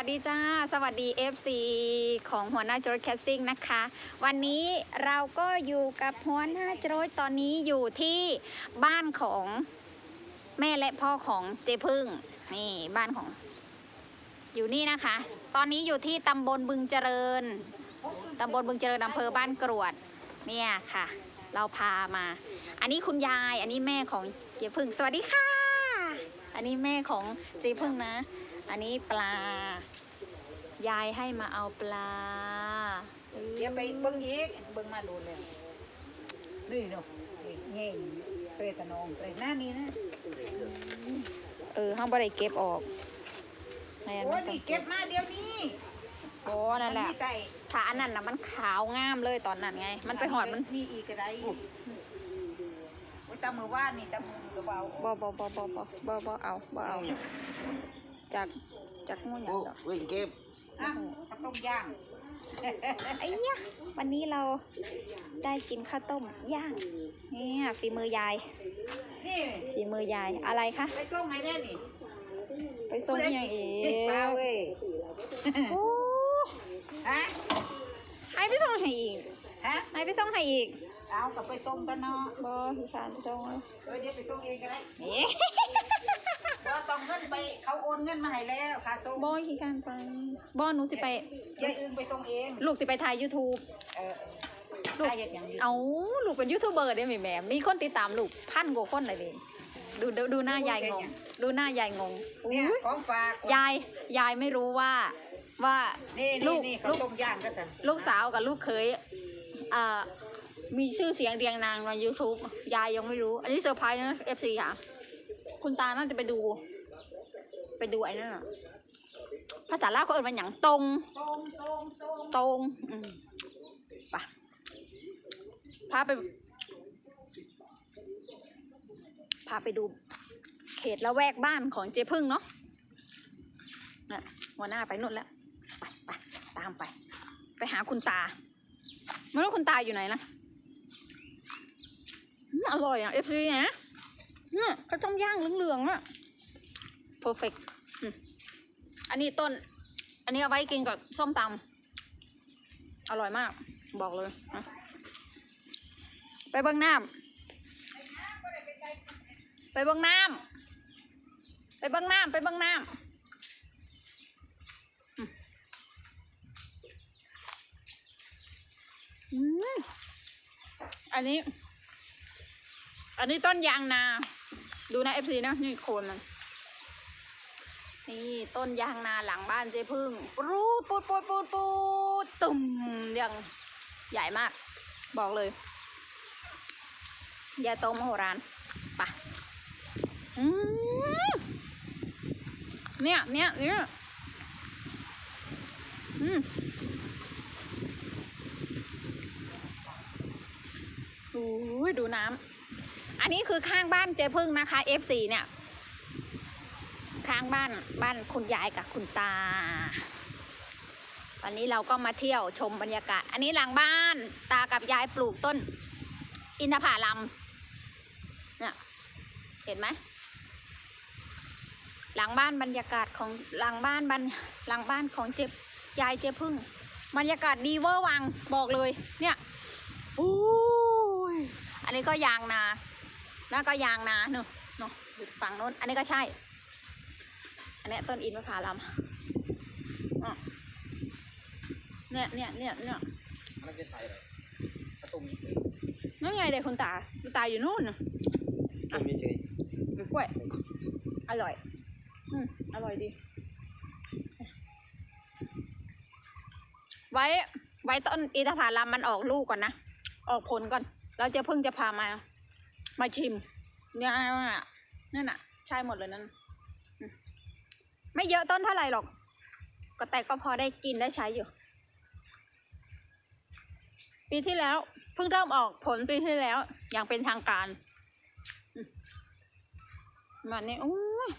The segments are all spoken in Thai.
สวัสดีจ้า สวัสดี FC ของหัวหน้าโจรแคสซิ่งนะคะ วันนี้เราก็อยู่กับหัวหน้าโจรตอนนี้อยู่ที่บ้านของแม่และพ่อของเจพึ่ง นี่บ้านของ อยู่นี่นะคะ ตอนนี้อยู่ที่ตำบลบึงเจริญตำบลบึงเจริญอำเภอบ้านกรวดเนี่ยค่ะ เราพามา อันนี้คุณยาย อันนี้แม่ของเจพึ่ง สวัสดีค่ะ อันนี้แม่ของเจพึ่งนะ อันนี้ปลา ยายให้มาเอาปลาเดี๋ยวไปเบิ่งอีกเบิ่งมาโดนแล้วนี่เนาะเงี้ยเตะตะนองเตะหน้านี้นะเออห้องบริเก็บออกแม่นโอ้มัยนต้องนี่เก็บมาเดี๋ยวนี้โอ้นั่นแหละมัมีไตถ้าอันนั้นนะมันขาวงามเลยตอนนั้นไง มันไปหอดมันมีอีกก็ได้โอ้ยตามือว่านนี่ตามือก็เบาบอบอบอบอบอบอบอเอาบอเอา จากจากงูอย่างโอ้ดอกวิ่งเก็บอะข้าวต้มย่างไอ้เนี่ยวันนี้เราได้กินข้าวต้มย่างเนี่ยฝีมือยายนี่ฝีมือยายอะไรคะไปส่งให้แน่นี่ไปส่งอย่างเอ๋ปลาเว้ยโอ้ฮะให้ไปส่งให้อีกฮะให้ไปส่งให้อีกเอากลับไปส่งกันเนาะบอพี่ขานไปส่งเลยเออเดี๋ยวไปส่งเองก็ได้ เอ๊ะก็ต้องเงินไปเขาโอนเงินมาให้แล้วค่าส่งบอยขี้การไปบอหนูสิไป ยายอึงไปส่งเองลูกสิไปถ่าย YouTube เออลูก ได้เฮ็ดหยังอยู่เอาลูกเป็นยูทูบเบอร์ได้ไหมแหม่มีคนติดตามลูกพันกว่าคนเลยดิดูดูดูหน้ายายงง ดูหน้ายายงงอุ๊เนี่ยยของฝากยายยายไม่รู้ว่าว่านี่ลูนี่กนี่เขาลูก ต้มย่างก็สั่นลูกสาวกับลูกเขยอ่ามีชื่อเสียงเรียงนางใน YouTube ยายยังไม่รู้ อันนี้เซอร์ไพรส์นะ FC ค่ะ คุณตาน่าจะไปดู ไปดูไอ้นั่นน่ะภาษาลาวเขาเอ่ยมันอย่างตรงตรงอืมไปพาไป พาไปดู เขตละแวกบ้านของเจพึ่งเนาะน่ะหัวหน้าไปนู่นแล้วไปไปตามไป ไปหาคุณตาไม่รู้คุณตาอยู่ไหนนะอืมอร่อยอะเอฟซีนะ เนี่ยข้าวต้มย่างเหลืองๆอะ perfect อืมอันนี้ต้น อันนี้เอาไว้กินกับส้มตำอร่อยมาก บอกเลยนะไปเบิ้งน้ำไปเบิ้งน้ำไปเบิ้งน้ำไปเบิ้งน้ำอืมอืมอันนี้ อันนี้ต้นยางนา ดูนะเอฟซีนะนี่โคนมัน นี่ต้นยางนาหลังบ้านเจ๊พึ่งปูดปูดปูดปูดปูดตุ่มอย่างใหญ่มาก บอกเลยยาโตมโหฬารไปะเนี่ยเนี่ยเนี่ยอืมโอ้ยดูน้ำ นนี้คือข้างบ้านเจ๊พึ่งนะคะ F4 เนี่ย ข้างบ้านบ้านคุณยายกับคุณตาวันนี้เราก็มาเที่ยวชมบรรยากาศ อันนี้หลังบ้านตากับยายปลูกต้น อินทผลัมเนี่ยเห็นไหมหลังบ้านบรรยากาศของหลังบ้านบรรหลังบ้านของเจ็บยายเจ็บพึ่ง บรรยากาศดีเวอร์วังบอกเลยเนี่ยโอ้ยอันนี้ก็ยางนา แล้วก็ยางนาเนอะเนอะอยู่ฝั่งโน้น อันนี้ก็ใช่ อันเนี้ยต้นอินทผลัมอะเนี่ยเนี่ยเนี่ยเนี่ยมันจะใส่อะไรกระตุ้มเฉยนั่นไงเด็กคุณตาคุณตาอยู่นู่นน่ะกระตุ้มเฉยกล้วย อร่อย อืมอร่อยดี ไว้ ไว้ต้นอินทผลัมมันออกลูกก่อนนะ ออกผลก่อน เราจะเพิ่งจะพามา มาชิมเนี่ยนั่นน่ะ ใช่หมดเลยนั่น ไม่เยอะต้นเท่าไหร่หรอก ก็แต่ก็พอได้กินได้ใช้อยู่ ปีที่แล้ว เพิ่งเริ่มออกผลปีที่แล้ว อย่างเป็นทางการแบบนี้อู้ย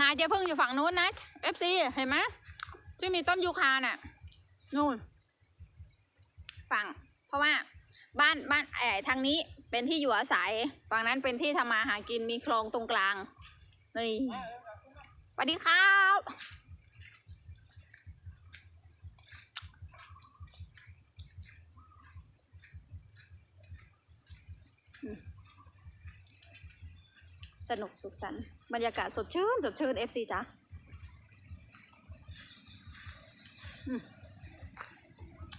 นายจะเพิ่งอยู่ฝั่งนู้นนะเอฟซีเห็นไหมที่มีต้นยูคาน่ะ นู่น ฝั่ง เพราะว่าบ้านบ้านแอบทางนี้ เป็นที่อยู่อาศัย ฝั่งนั้นเป็นที่ทำมาหากินมีคลองตรงกลาง นี่สวัสดีครับสนุกสุขสันต์บรรยากาศสดชื่น สดชื่นเอฟซีจ้ะ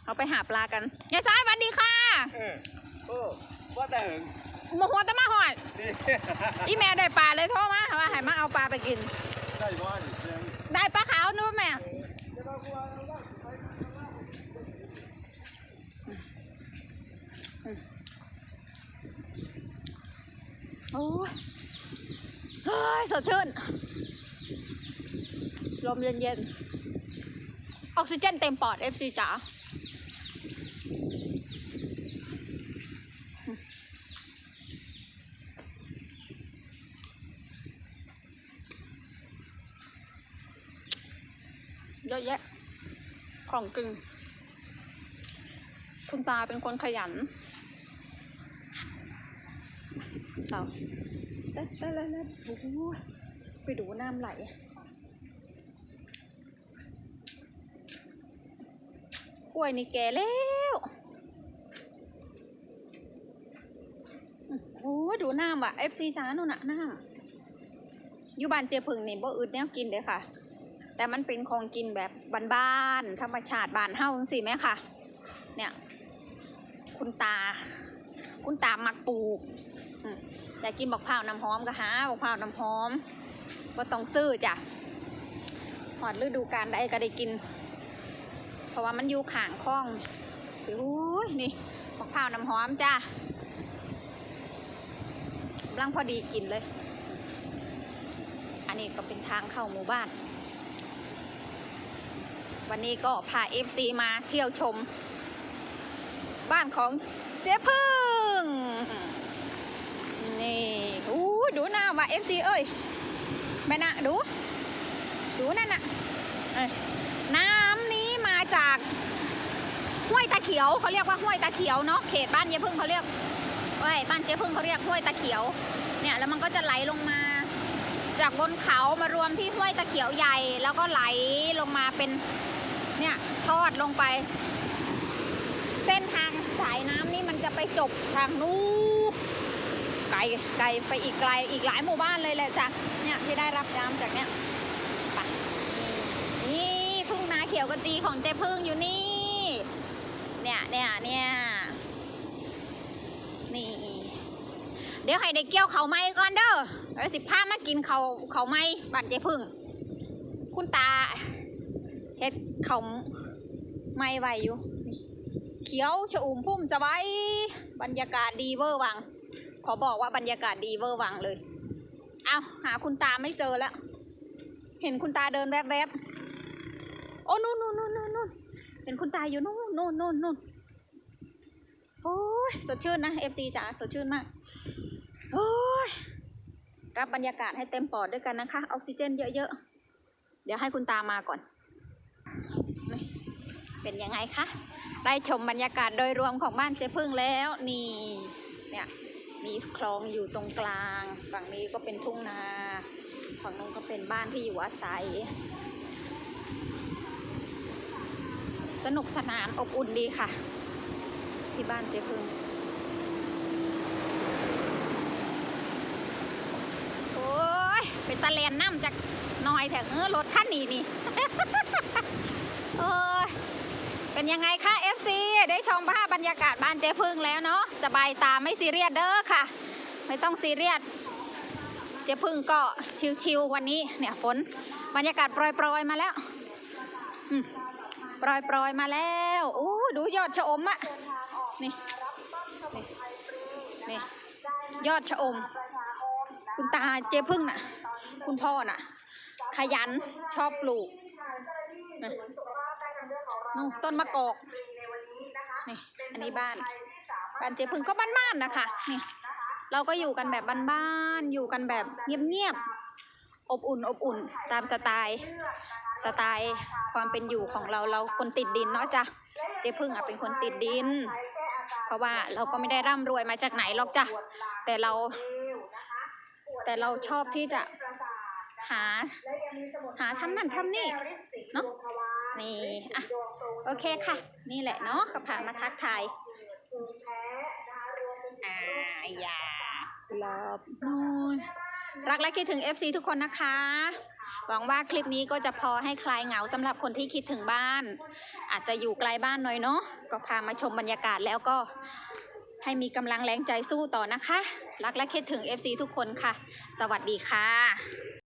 เอาไปหาปลากันยายซ้ายสวัสดีค่ะ ว่าแต่หึงมาหัวตะมาหอดดีอีแม่ได้ปลาเลยโทรมาว่าให้มาเอาปลาไปกิน ได้ว่าดิเสียงได้ปลาขาวนู้นแม่ โอ้ยเฮ้ยสดชื่น ลมเย็นๆ ออกซิเจนเต็มปอด FC จ๋า เยอะแยะ ของกึงคุณตาเป็นคนขยันเอาเต้นเต้นเต้นเต้นโอ้โหไปดูน้ำไหลกล้วยนี่แก่แล้วอื้อโอ้ดูน้ำว่ะ FC จ้านู่นน่ะน้ำอยู่บ้านเจพึ่งนี่บ่อึดแนวกินเลยค่ะ แต่มันเป็นของกินแบบบ้านๆธรรมชาติบ้านเฮาจังสิแม่ค่ะ เนี่ย คุณตา คุณตามักปลูกอยากกินบักพร้าวน้ำหอมก็หาบักพร้าวน้ำหอมว่ต้องซื้อจ้ะหอดฤดูกาลใดก็ได้กิน เพราะว่ามันอยู่ขางคลองโอ้ยนี่บักพร้าวน้ำหอมจ้ะกำลังพอดีกินเลย อันนี้ก็เป็นทางเข้าหมู่บ้าน วันนี้ก็พา FC มาเที่ยวชม บ้านของเจ๊พึ่ง นี่อู้ดูหน้าว่า FC เอ้ยแม่นะดู ดูนั่นน่ะน้ำนี้มาจากห้วยตาเขียวเขาเรียกว่าห้วยตาเขียวเนาะเขตบ้านเจ๊พึ่งเขาเรียกเว้ยบ้านเจ๊พึ่งเขาเรียกห้วยตาเขียว เนี่ยแล้วมันก็จะไหลลงมาจากบนเขามารวมที่ห้วยตะเขียวใหญ่ แล้วก็ไหลลงมาเป็น เนี่ยทอดลงไป เส้นทางสายน้ำนี่มันจะไปจบทางนู้นไกลไกลไปอีกไกลอีกหลายหมู่บ้านเลยแหละจ้ะเนี่ยที่ได้รับน้ำจากเนี่ยไปนี่ทุ่งนาเขียวกระจีของเจ๊พึ่งอยู่นี่ เนี่ยเนี่ยเนี่ยนี่เดี๋ยวให้ได้เกี่ยวเขาไม้ก่อนเด้อแล้วสิพามากินเขาเขาไม้บัดเจ๊พึ่ง คุณตา เฮ็ดเขาไม้ไหวอยู่ เขียวชอุ่มพุ่มสบายบรรยากาศดีเวอร์วัง ขอบอกว่าบรรยากาศดีเวอร์วังเลย เอาหาคุณตาไม่เจอแล้ว เห็นคุณตาเดินแวบๆ โอ้นู่นนู่นนู่นนู่นนู่นเห็นคุณตาอยู่นู่นนู่นนู่นนู่นโอ้ยสดชื่นนะ FC จ๋าสดชื่นมากโอ้ยรับบรรยากาศให้เต็มปอดด้วยกันนะคะ ออกซิเจนเยอะๆ เดี๋ยวให้คุณตามาก่อน เป็นยังไงคะได้ชมบรรยากาศโดยรวมของบ้านเจ๊พึ่งแล้วนี่เนี่ยมีคลองอยู่ตรงกลาง ฝั่งนี้ก็เป็นทุ่งนา ฝั่งนู้นก็เป็นบ้านที่อยู่อาศัย สนุกสนานอบอุ่นดีค่ะ ที่บ้านเจ๊พึ่งโอ้ยเป็นตะเลนน้ำจากน่อยแถวเออรถคันนี้นี่ โอ้ย เป็นยังไงคะ FC ได้ชมภาพบรรยากาศบ้านเจ๊พึ่งแล้วเนาะสบายตาไม่ซีเรียสเด้อค่ะ ไม่ต้องซีเรียสเจ๊พึ่งก็ชิวๆวันนี้เนี่ยฝนบรรยากาศโปรยๆมาแล้วอืมโปรยๆมาแล้วโอ้ดูยอดชะอมอะนี่นี่นี่ยอดชะอม คุณตาเจ๊พึ่งน่ะ คุณพ่อน่ะ ขยันชอบปลูก นะนู่นต้นมะกอกนี่อันนี้บ้านบ้านเจ๊พึ่งก็บ้านๆนะคะนี่เราก็อยู่กันแบบบ้านๆอยู่กันแบบเงียบๆอบอุ่นอบอุ่นตามสไตล์สไตล์ความเป็นอยู่ของเราเราคนติดดินเนาะจ้ะเจ๊พึ่งอะเป็นคนติดดิน เพราะว่าเราก็ไม่ได้ร่ำรวยมาจากไหนหรอกจ้ะแต่เรา แต่เราชอบที่จะหา หาทำนั่นทำนี่เนาะ นี่อะโอเคค่ะ นี่แหละเนาะก็ผ่านมาทักทายอ่ายากรอบน้อยรักและคิดถึง FC ทุกคนนะคะ หวังว่าคลิปนี้ก็จะพอให้คลายเหงาสำหรับคนที่คิดถึงบ้าน อาจจะอยู่ไกลบ้านหน่อยเนาะก็พามาชมบรรยากาศแล้วก็ให้มีกำลังแรงใจสู้ต่อนะคะ รักและคิดถึง FC ทุกคนค่ะ สวัสดีค่ะ